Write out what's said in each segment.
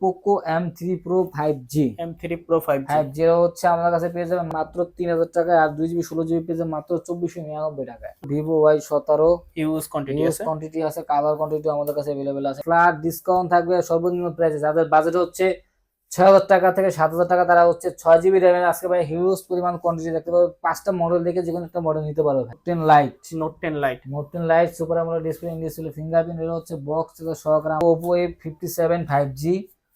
Poco M three Pro five G M three Pro five five zero হচ্ছে আমাদের কাছে পেয়ে যাবেন মাত্র তিন হাজার টাকায় আর দুই জিবি ষোলো জিবি পেয়ে যাবেন মাত্র চব্বিশশো নিরানব্বই টাকায়। ভিভো ওয়াই সতেরো। ইউজ কোয়ান্টিটি ইউজ কোয়ান্টিটি আছে কালার কোয়ান্টিটি আমাদের কাছে অ্যাভেলেবেল আছে। ফ্ল্যাট ডিসকাউন্ট থাকবে সর্বনিম্ন প্রাইসে যাদের বাজেট হচ্ছে ছয় হাজার টাকা থেকে সাত হাজার টাকা তারা হচ্ছে ছয় জিবি র্যামের আজকে ভাই হিউজ পরিমাণ কোয়ান্টিটি দেখতে পাবে। পাঁচটা মডেল দেখে যে কোনো একটা মডেল নিতে পারবে ten lite note ten lite note ten lite super AMOLED display in display fingerprint এটা হচ্ছে বক্স সহকারে Oppo A fifty seven five G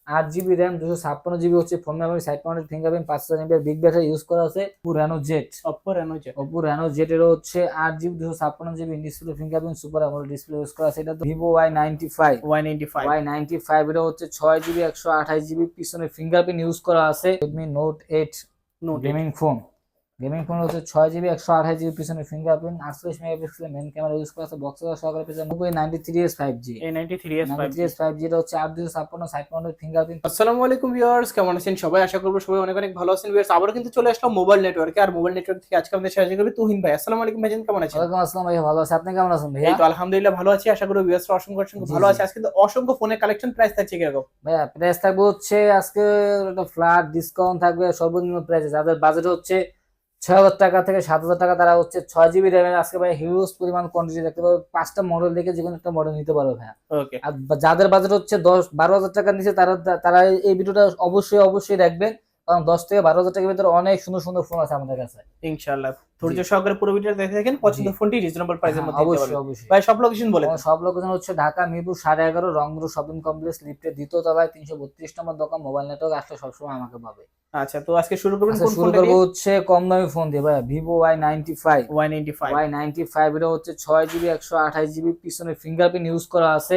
আট জিবি র্যাম দুশো ছাপ্পান্ন জিবি হচ্ছে phone memory side mounted fingerprint পাঁচ হাজার এমবিআর বিগ ব্যাটারি ইউজ করা আছে Reno Z Oppo Reno Z Oppo Reno Z এর হচ্ছে আট জিবি দুশো ছাপ্পান্ন GB display fingerprint super AMOLED display use করা আছে এটা Vivo Y ninety five Y ninety five Y ninety five এটা হচ্ছে ছয় জিবি একশো আঠাশ জিবি পিছনে ফিঙ্গারপ্রিন্ট ইউজ করা আছে Redmi Note eight Note gaming phone gaming phone হচ্ছে ছয় জিবি একশো আঠাশ জিবি পিছনে ফিঙ্গারপ্রিন্ট আটচল্লিশ মেগাপিক্সেলের মেন ক্যামেরা ইউজ করা আছে বক্স সহকারে পেয়েছে mobile ninety three S five G ninety three S five S five G এটা হচ্ছে আট দুশো ছাপ্পান্ন সাইড মাউন্টেড ফিঙ্গারপ্রিন্ট আসসালামু আলাইকুম ভিউয়ার্স কেমন আছেন সবাই? আশা করব সবাই অনেক অনেক ভালো আছেন ভিউয়ার্স আবারও কিন্তু চলে আসলাম মোবাইল নেটওয়ার্কে আর মোবাইল নেটওয়ার্ক থেকে আজকে আমাদের সাহায্য করবে তুহিন ভাই। আসসালামু আলাইকুম ভাইজান কেমন আছেন? ওয়ালাইকুম আসসালাম ভাই ভালো আছে। আপনি কেমন আছেন ভাই এই তো আলহামদুলিল্লাহ ভালো আছি। আশা করি ভিউয়ার্স অসংখ্য অসংখ্য ভালো আছে। আজকে কিন্তু অসংখ্য ফোনের কালেকশন প্রাইস থাকছে কীরকম? ভাইয়া প্রাইস থাকবে হচ্ছে আজকে একটা ফ্ল্যাট ডিসকাউন্ট থাকবে সর্বনিম্ন প্রাইসে যাদের বাজেট হচ্ছে ছয় হাজার টাকা থেকে সাত হাজার টাকা তারা হচ্ছে ছয় জিবি র্যামের আজকে ভাই হিউজ পরিমাণ কোয়ান্টিটি দেখতে পাবে। পাঁচটা মডেল দেখে যে কোনো একটা মডেল নিতে পারবে ভাই আর যাদের বাজেট হচ্ছে দশ বারো হাজার টাকার নিচে তারা তারা এই ভিডিওটা অবশ্যই অবশ্যই দেখবেন। কারণ দশ থেকে বারো হাজার টাকার ভিতরে অনেক সুন্দর সুন্দর ফোন আছে আমাদের কাছে। ইনশাআল্লাহ। ধৈর্য সহকারে পুরো ভিডিও দেখে থাকেন পছন্দের ফোনটি রিজনেবল প্রাইসের হ্যাঁ, মধ্যে অবশ্যই অবশ্যই। ভাই সব লোকেশন বলে সব লোকেশন হচ্ছে ঢাকা মিরপুর সাড়ে এগারো রংপুর শপিং কমপ্লেক্স লিফটের দ্বিতীয় তলায় তিনশো বত্রিশ নম্বর দোকান মোবাইল নেটওয়ার্ক আসলে সবসময় আমাকে পাবে। আচ্ছা তো আজকে শুরু করবেন আচ্ছা, কোন শুরু করব হচ্ছে কম দামি ফোন দিয়ে ভাই Vivo Y ninety five Y ninety five Y ninety five এটা হচ্ছে ছয় জিবি একশো আঠাশ জিবি পিছনে ফিঙ্গারপ্রিন্ট ইউজ করা আছে।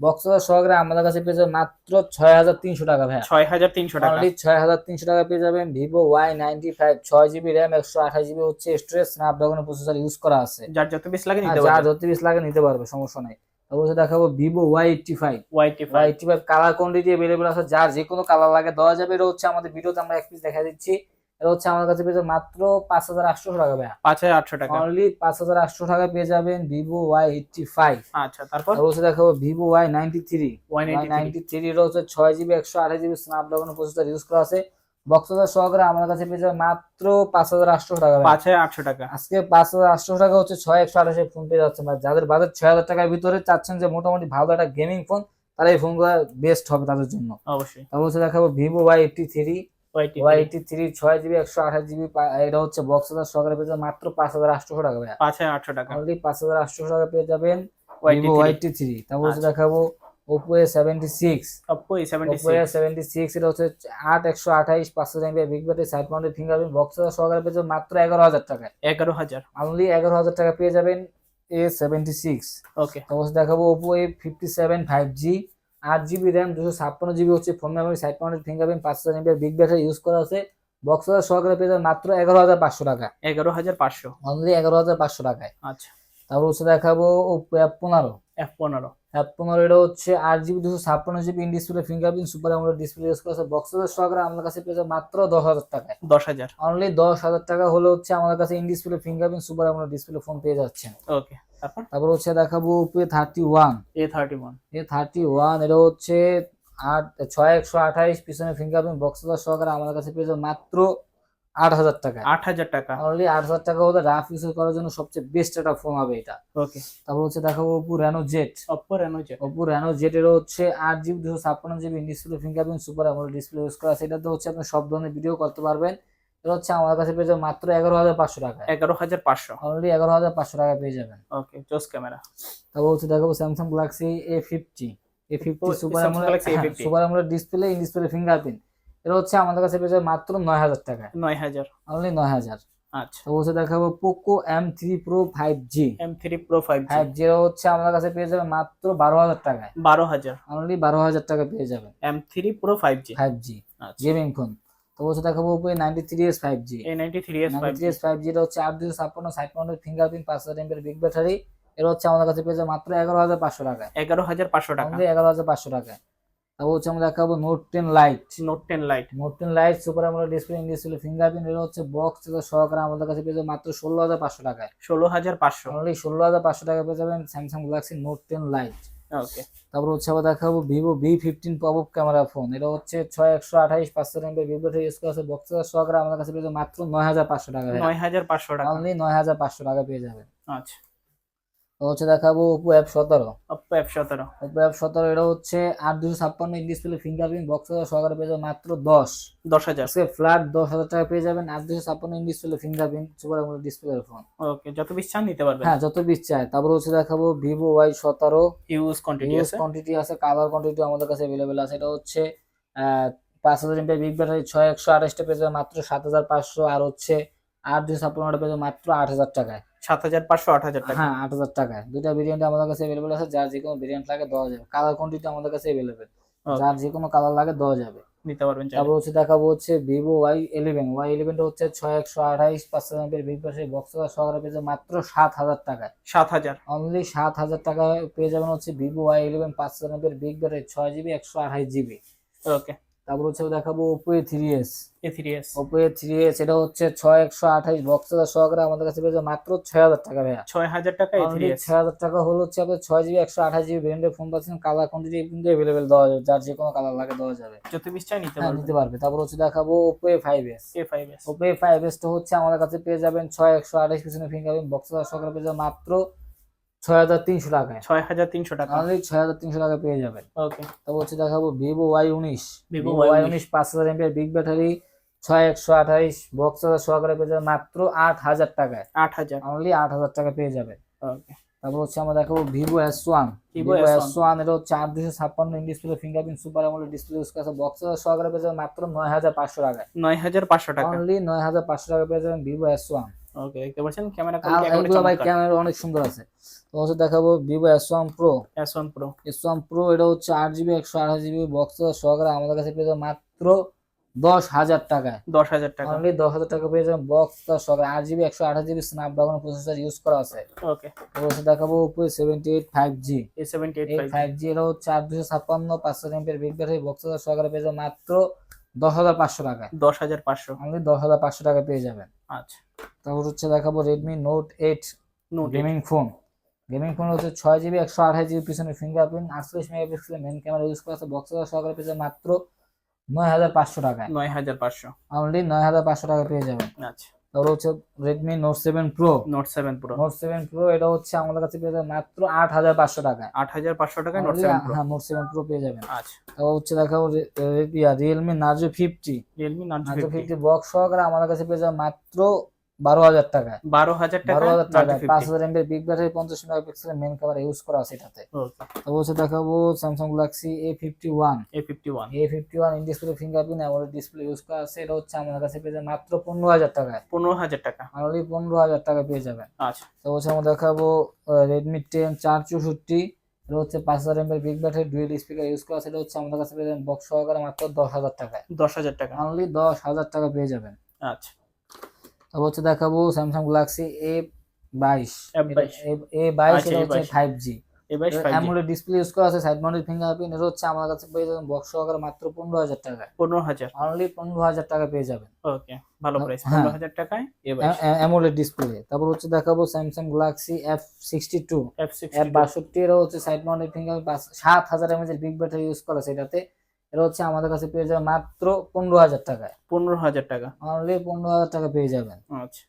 বক্স সহকারে আমাদের কাছে পেয়ে যাবেন মাত্র ছয় হাজার তিনশো টাকা ভাই ছয় হাজার তিনশো টাকা। অনলি ছয় হাজার তিনশো টাকা পেয়ে যাবেন ভিভো ওয়াই নাইনটি ফাইভ ছয় জিবি র্যাম একশো আঠাশ জিবি হচ্ছে স্টোরেজ স্ন্যাপড্রাগনের প্রসেসর ইউজ করা আছে। যার যত বেশ লাগে আর নিতে যা পারবেন যত পিস লাগে নিতে পারবে সমস্যা নাই। অবশ্যই দেখাবো Vivo Y eighty five Y five eighty five colour quantity available আছে যার যে কোনো কালার লাগে দেওয়া যাবে। এটা হচ্ছে আমাদের ভিডিওতে আমরা এক পিস দেখা দিচ্ছি। এটা হচ্ছে আমাদের কাছে পেয়ে যাবে মাত্র পাঁচ হাজার আটশো টাকা ভাইয়া। পাঁচ হাজার আটশো টাকা। অনলি পাঁচ হাজার আটশো টাকা পেয়ে যাবেন ভিভো ওয়াই এইটটি ফাইভ আচ্ছা তারপর? অবশ্যই দেখাবো Vivo Y ninety three Y ninety three এটা হচ্ছে ছয় জিবি একশো আঠাশ জিবি স্ন্যাপড্রাগন প্রসেসর ইউজ করা আছে। বক্সদার সহকারে আমাদের কাছে পেয়ে যাবে মাত্র পাঁচ হাজার আটশো টাকা পাঁচ হাজার আটশো টাকা। আজকে পাঁচ হাজার আটশো টাকা হচ্ছে ছয় একশো আঠাশে ফোন পেয়ে যাচ্ছে মানে যাদের বাজেট ছয় হাজার টাকার ভিতরে চাচ্ছেন যে মোটামুটি ভালো একটা গেমিং ফোন তারা এই ফোনগুলো বেস্ট হবে তাদের জন্য। অবশ্যই। অবশ্যই দেখাবো ভিভো ওয়াই এইটটি থ্রি ওয়াইটি থ্রি ছয় জিবি একশো আঠাশ জিবি এটা হচ্ছে সহকারে পেয়ে যাবে মাত্র পাঁচ হাজার আটশো টাকা পাঁচ হাজার আটশো টাকা। অলরেডি পাঁচ হাজার আটশো টাকা পেয়ে যাবেন ভিভো ওয়াইটি থ্রি তারপর হচ্ছে আচ্ছা। দেখাবো Oppo A seventy six seventy Oppo A seventy six এটা হচ্ছে আট একশো আঠাইশ পাঁচশো big battery side mounted fingerprint box সহকারে পেয়ে যাবেন মাত্র এগারো হাজার টাকায় এগারো হাজার। অনলি এগারো হাজার টাকা পেয়ে যাবেন এ সেভেন্টি সিক্স ওকে অবশ্যই দেখাবো Oppo A fifty seven five G আট জিবি র্যাম দুশো ছাপ্পান্ন জিবি হচ্ছে phone memory side mounted fingerprint পাঁচশো এমবি বিগ ব্যাটারি ইউজ করা আছে। বক্স সহকারে পেয়ে যাবেন মাত্র এগারো হাজার পাঁচশো টাকা। এগারো হাজার পাঁচশো। অনলি এগারো হাজার পাঁচশো টাকায়। আচ্ছা। তারপর হচ্ছে দেখাবো ওপো অ্যাপ পনেরো। এফ পনেরো। অ্যাপ পনেরো এটা হচ্ছে আট জিবি দুশো ছাপ্পান্ন GB in display fingerprint super AMOLED display use করা আছে। বক্সের সহকারে আমাদের কাছে পেয়ে যাবে মাত্র দশ হাজার টাকায়। দশ হাজার। অনলি দশ হাজার টাকা হলে হচ্ছে আমাদের কাছে in display fingerprint super AMOLED display phone পেয়ে যাচ্ছেন। ওকে তারপর? তারপর হচ্ছে দেখাবো Oppo thirty one A thirty one A thirty one এটা হচ্ছে আট ছয় একশো আঠাইশ পিছনে ফিঙ্গারপ্রিন্ট বক্সের সহকারে আমাদের কাছে পেয়ে যাবে মাত্র আট হাজার টাকা। আট হাজার টাকা। অনলি আট হাজার টাকা হলে রাফ ইউজ করার জন্য সবচেয়ে বেস্ট একটা ফোন হবে এটা। ওকে তারপর হচ্ছে দেখাবো Oppo Reno Z Oppo Reno Z Oppo Reno Z এর হচ্ছে আট জিবি দুশো ছাপ্পান্ন GB display fingerprint super AMOLED display use করা আছে। এটাতে হচ্ছে আপনি সব ধরনের ভিডিও করতে পারবেন। এটা হচ্ছে আমার কাছে পেয়ে যাবেন মাত্র এগারো হাজার পাঁচশো টাকা এগারো হাজার পাঁচশো। অলরেডি এগারো হাজার পাঁচশো টাকা পেয়ে যাবেন। ওকে জোস ক্যামেরা তারপর হচ্ছে দেখাবো Samsung Galaxy A fifty A fifty super Samsung Galaxy A50 super AMOLED display in display fingerprint এটা হচ্ছে আমাদের কাছে পেয়ে যাবে মাত্র নয় হাজার টাকা নয় হাজার। অনলি নয় হাজার। আচ্ছা। তারপর হচ্ছে দেখাবো Poco M three Pro five G M three Pro five five zero হচ্ছে আমাদের কাছে পেয়ে যাবে মাত্র বারো হাজার টাকায়। বারো হাজার। অনলি বারো হাজার টাকা পেয়ে যাবেন। M three Pro five G five G gaming phone তো দেখাবো Oppo ninety three S five G ninety three S five three S five হচ্ছে আট দুশো ছাপ্পান্ন সাইড ফিঙ্গারপ্রিন্ট পাঁচ হাজার এমপের বিগ ব্যাটারি এটা হচ্ছে আমাদের কাছে পেয়েছে মাত্র এগারো হাজার পাঁচশো টাকা। এগারো হাজার পাঁচশো টাকা। এগারো হাজার পাঁচশো টাকায় তারপর হচ্ছে আমরা দেখাবো Note ten Lite Note ten Lite Note ten Lite super AMOLED display display fingerprint এটা হচ্ছে বক্স সহকারে আমাদের কাছে পেয়ে যাবে মাত্র ষোলো হাজার পাঁচশো টাকায়। ষোলো হাজার পাঁচশো। অনলি ষোলো হাজার পাঁচশো টাকা পেয়ে যাবেন Samsung Galaxy Note ten Lite okay. তারপর হচ্ছে আবার দেখাবো Vivo V fifteen pop up camera phone এটা হচ্ছে ছয় একশো আঠাইশ পাঁচশো এমবি ভিভো ইউজ করা আছে। বক্স সহকারে আমাদের কাছে পেয়ে মাত্র নয় হাজার পাঁচশো টাকা। নয় হাজার পাঁচশো টাকা। অনলি নয় হাজার পাঁচশো টাকা পেয়ে যাবেন। আচ্ছা। হচ্ছে দেখাবো ওপো অ্যাপ সতেরো। অপ্পো এফ সতেরো। ওপো অ্যাপ সতেরো এটা হচ্ছে আট দুশো ছাপ্পান্ন ডিসপ্লে ফিঙ্গারপ্রিন্ট বক্স সহকারে পেয়ে যাবে মাত্র দশ। দশ হাজার। আজকে ফ্ল্যাট দশ হাজার টাকা পেয়ে যাবেন আট দুশো ছাপ্পান্ন display fingerprint super display phone okay যত পিস চান নিতে পারবেন। হ্যাঁ যত পিস চাই। তারপর হচ্ছে দেখাবো ভিভো ওয়াই সতেরো। হিউজ কোয়ান্টিটি ইউজ আছে? কোয়ান্টিটি আছে কালার কোয়ান্টিটি আমাদের কাছে অ্যাভেলেবেল আছে। এটা হচ্ছে আহ, পাঁচ হাজার এমপি বিগ ব্যাটারি ছয় একশো আঠাশটা পেয়ে যাবে মাত্র সাত হাজার পাঁচশো। আর হচ্ছে আট দুশো ছাপ্পান্নটা পেয়ে যাবে মাত্র আট হাজার টাকায়। সাত হাজার পাঁচশো আট হাজার টাকা। হ্যাঁ আট হাজার টাকায় দুইটা ভেরিয়েন্ট আমাদের কাছে অ্যাভেলেবেল আছে যার যে কোনো ভেরিয়েন্ট লাগে দেওয়া যাবে। কালার কোয়ান্টিটি আমাদের কাছে অ্যাভেলেবেল যার যে কোনো কালার লাগে দেওয়া যাবে। নিতে পারবেন তারপর হচ্ছে দেখাবো হচ্ছে ভিভো ওয়াই ইলেভেন ওয়াই ইলেভেনটা হচ্ছে ছয় একশো আঠাইশ পাঁচশো এমপির বিগ ব্যাটারি বক্স সহকারে পেয়ে মাত্র সাত হাজার টাকায়। সাত হাজার। অনলি সাত হাজার টাকায় পেয়ে যাবেন হচ্ছে ভিভো ওয়াই ইলেভেন পাঁচশো এমপির বিগ ব্যাটারি ছয় জিবি একশো আঠাইশ জিবি ওকে তারপর হচ্ছে দেখাবো Oppo A three S A three S Oppo A three S এটা হচ্ছে ছয় একশো আঠাইশ বক্স সহকারে আমাদের কাছে পেয়ে যাবে মাত্র ছয় হাজার টাকা ভাইয়া। ছয় হাজার টাকা ছয় হাজার টাকা হলো হচ্ছে আপনার ছয় জিবি একশো আঠাশ জিবি ব্র্যান্ডের ফোন পাচ্ছেন। কালার কোয়ান্টিটি কিন্তু অ্যাভেলেবেল দেওয়া যাবে যার যে কোনো কালার লাগে দেওয়া যাবে। যত পিস চাই নিতে হ্যাঁ নিতে পারবে। তারপর হচ্ছে দেখাবো Oppo A five S A five S Oppo A five S টা হচ্ছে আমাদের কাছে পেয়ে যাবেন ছয় একশো আঠাশ পিছনে ফিঙ্গারপ্রিন্ট বক্স সহকারে পেয়ে যাবেন মাত্র ছয় হাজার তিনশো টাকায়। ছয় হাজার তিনশো টাকা। অনলি ছয় হাজার তিনশো টাকা পেয়ে যাবেন। ওকে তারপর হচ্ছে দেখাবো ভিভো ওয়াই উনিশ। ভিভো ওয়াই উনিশ। পাঁচ হাজার এমপির বিগ ব্যাটারি ছয় একশো আঠাইশ বক্স সহকারে পেয়ে যাবেন মাত্র আট হাজার টাকায়। আট হাজার। অনলি আট হাজার টাকা পেয়ে যাবেন। ওকে তারপর হচ্ছে আমরা দেখাবো Vivo S one Vivo S1 S one এটা হচ্ছে আট দুশো ছাপ্পান্ন ডিসপ্লে ফিঙ্গারপ্রিন্ট সুপার আমলের ডিসপ্লে ইউজ করা বক্স সহকারে পেয়ে যাবেন মাত্র নয় হাজার পাঁচশো টাকায়। নয় হাজার পাঁচশো টাকা। অনলি নয় হাজার পাঁচশো টাকা পেয়ে যাবেন ভিভো এস ওয়ান ওকে দেখতে পাচ্ছেন? ক্যামেরা আর ভাই ক্যামেরা অনেক সুন্দর আছে। তো হচ্ছে দেখাবো Vivo S one Pro S one Pro S one Pro এটা হচ্ছে আট জিবি একশো আঠাশ জিবি বক্স সহকারে আমাদের কাছে পেয়ে মাত্র দশ হাজার টাকায়। দশ হাজার টাকা। অনলি দশ হাজার টাকা পেয়ে যাবেন বক্স আট জিবি একশো আঠাশ জিবি স্ন্যাপড্রাগন প্রসেসর ইউজ করা আছে। ওকে হচ্ছে দেখাবো seventy eight five G seventy eight এই ফাইভ জি এটা হচ্ছে আট দুশো ছাপ্পান্ন পাঁচশো এমপির বিগ ব্যাটারি বক্স সহকারে পেয়ে যাবেন মাত্র দশ হাজার পাঁচশো টাকায়। দশ হাজার পাঁচশো। আপনি দশ হাজার পাঁচশো টাকা পেয়ে যাবেন। আচ্ছা। তারপর হচ্ছে দেখাবো Redmi Note eight gaming phone gaming phone হচ্ছে ছয় জিবি একশো আঠাশ জিবি পিছনে ফিঙ্গারপ্রিন্ট আটচল্লিশ মেগাপিক্সেল মেন ক্যামেরা ইউজ করা আছে। বক্স সহকারে পেয়ে মাত্র নয় হাজার পাঁচশো টাকায়। নয় হাজার পাঁচশো। অনলি নয় হাজার পাঁচশো টাকা পেয়ে যাবেন। আচ্ছা। তারপর হচ্ছে Redmi Note seven Pro Note seven Pro Note seven Pro এটা হচ্ছে আমাদের কাছে পেয়ে যাবে মাত্র আট হাজার পাঁচশো টাকায়। আট হাজার পাঁচশো টাকায় নোট সেভেন প্রো হ্যাঁ নোট সেভেন প্রো পেয়ে যাবেন। আচ্ছা। তারপর হচ্ছে দেখাবো Realme Narzo fifty Realme Narzo fifty box সহকারে আমাদের কাছে পেয়ে যাবে মাত্র বারো হাজার টাকায়। বারো হাজার টাকা? বারো হাজার নার্জো পাঁচ হাজার এমবির বিগ ব্যাটারি পঞ্চাশ মেগাপিক্সেলের মেন ক্যামেরা ইউজ করা আছে এটাতে। তারপর হচ্ছে দেখাবো Samsung Galaxy A fifty one A fifty one A fifty one in display fingerprint AMOLED display use করা আছে। এটা হচ্ছে আমাদের কাছে পেয়ে যাবেন মাত্র পনেরো হাজার টাকায়। পনেরো হাজার টাকা। অনলি পনেরো হাজার টাকা পেয়ে যাবেন আচ্ছা। তো হচ্ছে আমরা দেখাবো রেডমি টেন চার চৌষট্টি। এটা হচ্ছে পাঁচ হাজার এমএর big battery dual speaker use করা সেটা হচ্ছে আমাদের কাছে পেয়ে যাবেন বক্স সহকারে মাত্র দশ হাজার টাকায়। দশ হাজার টাকা। অনলি দশ হাজার টাকা পেয়ে যাবেন। আচ্ছা। তারপর হচ্ছে দেখাবো স্যামসাং গ্যালাক্সি এ বাইশ। A22 এ বাইশ আচ্ছা, এটা হচ্ছে A22 five G AMOLED display use করা আছে সাইড মাউন্টেড ফিঙ্গারপ্রিন্ট এটা হচ্ছে আমাদের কাছে পেয়ে যাবেন বক্স সহকারে মাত্র পনেরো হাজার টাকায়। পনেরো হাজার। অনলি পনেরো হাজার টাকা পেয়ে যাবেন। ওকে ভালো প্রাইস। পনেরো হাজার টাকায় অ্যামোলেড ডিসপ্লে তারপর হচ্ছে দেখাবো Samsung Galaxy F sixty two F বাষট্টি এটা হচ্ছে সাইড মাউন্টেড ফিঙ্গার সাত হাজার এমএচ এর বিগ ব্যাটারি ইউজ করা সেটাতে এটা হচ্ছে আমাদের কাছে পেয়ে যাবে মাত্র পনেরো হাজার টাকায়। পনেরো হাজার টাকা। অনলি পনেরো হাজার টাকা পেয়ে যাবেন। আচ্ছা।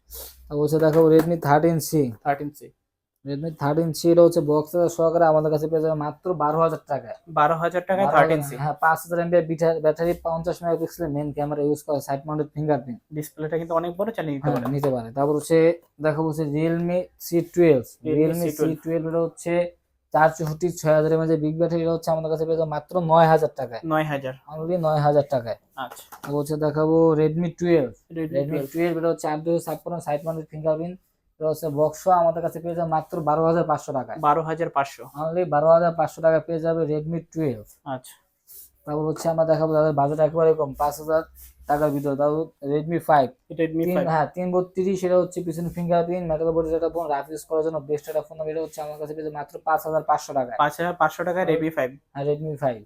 তারপর হচ্ছে দেখাবো Redmi thirteen C thirteen C Redmi thirteen C এটা হচ্ছে বক্স সহকারে আমাদের কাছে পেয়ে যাবে মাত্র বারো হাজার টাকায়। বারো হাজার টাকায় 12,000 থার্টিন সি হ্যাঁ পাঁচ হাজার এমবি ব্যাটারি পঞ্চাশ মেগাপিক্সেলের মেন ক্যামেরা ইউজ করে সাইড মাউন্টেড ফিঙ্গারপ্রিন্ট ডিসপ্লেটা কিন্তু অনেক বড় চালিয়ে নিতে হ্যাঁ পারে নিতে পারে। তারপর হচ্ছে দেখো হচ্ছে Realme C twelve Realme C twelve এটা হচ্ছে চার চৌষট্টি ছয় হাজার এমএচ বিগ ব্যাটারি হচ্ছে আমাদের কাছে পেয়ে মাত্র নয় হাজার টাকায়। নয় হাজার। অনলি নয় হাজার টাকায়। আচ্ছা। হচ্ছে দেখাবো রেডমি টুয়েলভ রেডমি টুয়েলভ এটা হচ্ছে আট দুশো ছাপ্পান্ন সাইড মাউন্টেড ফিঙ্গারপ্রিন্ট এটা হচ্ছে বক্স আমাদের কাছে পেয়ে যাবে মাত্র বারো হাজার পাঁচশো টাকায়। বারো হাজার পাঁচশো। অনলি বারো হাজার পাঁচশো টাকা পেয়ে যাবে রেডমি টুয়েলভ আচ্ছা। তারপর হচ্ছে আমরা দেখাবো তাদের বাজেট একেবারে কম পাঁচ হাজার টাকার ভিতরে তারপর রেডমি ফাইভ রেডমি হ্যাঁ তিন বত্রিশ সেটা হচ্ছে পিছনে ফিঙ্গারপ্রিন্ট মেটাল বডি একটা ফোন রাফ ইউজ করার জন্য বেস্ট একটা ফোন এটা হচ্ছে আমার কাছে মাত্র পাঁচ হাজার পাঁচশো টাকা পাঁচ হাজার পাঁচশো টাকায় রেডমি ফাইভ আর রেডমি ফাইভ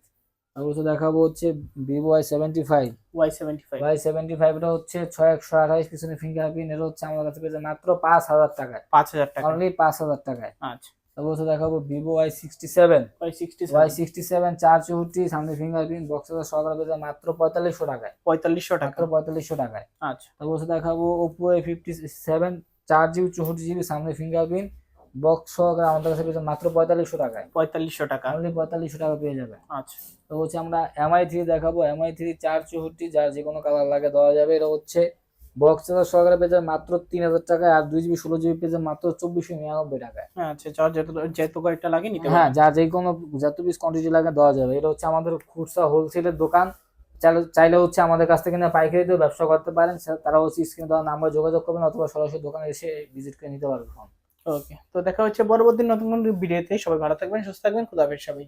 তারপর হচ্ছে দেখাবো হচ্ছে Vivo Y seventy five Y seventy five Y seventy five এটা হচ্ছে ছয় একশো আঠাইশ পিছনে ফিঙ্গারপ্রিন্ট এটা হচ্ছে আমার কাছে পেয়েছে মাত্র পাঁচ হাজার টাকায়। পাঁচ হাজার টাকা অনলি পাঁচ হাজার টাকায়। আচ্ছা। তারপর হচ্ছে দেখাবো Vivo Y sixty seven Y sixty seven চার চৌষট্টি সামনে ফিঙ্গারপ্রিন্ট বক্স মাত্র পঁয়তাল্লিশশো টাকায়। পঁয়তাল্লিশশো টাকা। মাত্র পঁয়তাল্লিশশো টাকায়। আচ্ছা। তারপর হচ্ছে দেখাবো ওপো এ ফিফটি সেভেন চার জিবি চৌষট্টি জিবি সামনে ফিঙ্গারপ্রিন্ট বক্স সহকারে আমাদের কাছে পেয়েছে মাত্র পঁয়তাল্লিশশো টাকায়। পঁয়তাল্লিশশো টাকা। অনলি পঁয়তাল্লিশশো টাকা পেয়ে যাবে। আচ্ছা। তো হচ্ছে আমরা এমআই থ্রি দেখাবো এমআই থ্রি চার চৌষট্টি যার যে কোনো কালার লাগে দেওয়া যাবে এটা হচ্ছে বক্স চার্জার সহকারে পেয়ে মাত্র তিন হাজার টাকায় আর দুই জিবি ষোলো জিবি পেয়ে মাত্র চব্বিশশো নিরানব্বই টাকায়। আচ্ছা যার যত যত কয়েকটা লাগে নিতে হ্যাঁ যা যে কোনো যত পিস কোয়ান্টিটি লাগে দেওয়া যাবে। এটা হচ্ছে আমাদের খুচরা হোলসেলের দোকান। চাইলে হচ্ছে আমাদের কাছ থেকে না পাইকারি দিয়ে ব্যবসা করতে পারেন। তারা হচ্ছে স্ক্রিনে দেওয়া নাম্বার যোগাযোগ করবেন অথবা সরাসরি দোকানে এসে ভিজিট করে নিতে পারবেন ওকে তো দেখা হচ্ছে পরবর্তী নতুন ভিডিওতে সবাই ভালো থাকবেন সুস্থ থাকবেন। খুদা হাফেজ সবাই